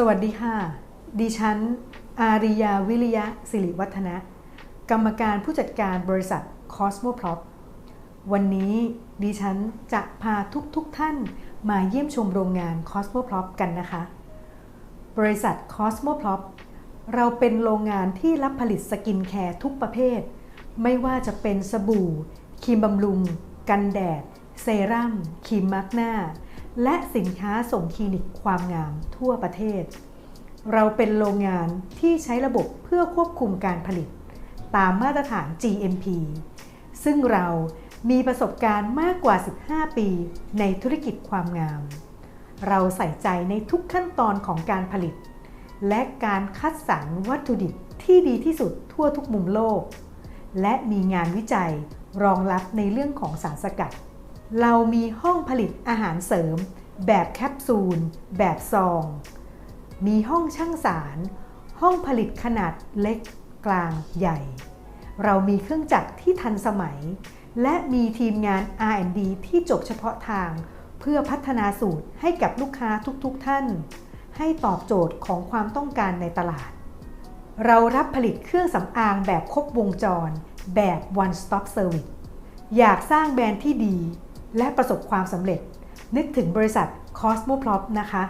สวัสดีค่ะ ดิฉัน อาริยาวิริยะสิริวัฒนะ กรรมการผู้จัดการบริษัท Cosmoplot วันนี้ดิฉันจะพาทุกๆทท่านมาเยี่ยมชมโรงงาน Cosmoplot กันนะคะ บริษัท Cosmoplot เราเป็นโรงงานที่รับผลิตสกินแคร์ทุกประเภท ไม่ว่าจะเป็นสบู่ ครีมบำรุง กันแดด เซรั่ม ครีมมาร์กหน้า และสินค้าส่งคลินิกความงามทั่วประเทศ เราเป็นโรงงานที่ใช้ระบบเพื่อควบคุมการผลิต ตามมาตรฐาน GMP ซึ่งเรามีประสบการณ์มากกว่า 15 ปีในธุรกิจความงาม เราใส่ใจในทุกขั้นตอนของการผลิต และการคัดสรรวัตถุดิบที่ดีที่สุดทั่วทุกมุมโลก และมีงานวิจัยรองรับในเรื่องของสารสกัด เรามีห้องผลิตอาหารเสริม แบบแคปซูล แบบซอง มีห้องช่างสาร ห้องผลิตขนาดเล็กกลางใหญ่ เรามีเครื่องจักรที่ทันสมัย และมีทีมงาน R&D ที่จบเฉพาะทาง เพื่อพัฒนาสูตรให้กับลูกค้าทุกๆทท่าน ให้ตอบโจทย์ของความต้องการในตลาด เรารับผลิตเครื่องสำอางแบบครบวงจร แบบ one stop service อยากสร้างแบรนด์ที่ดี และประสบความสำเร็จ นึกถึงบริษัท Cosmoprop นะคะ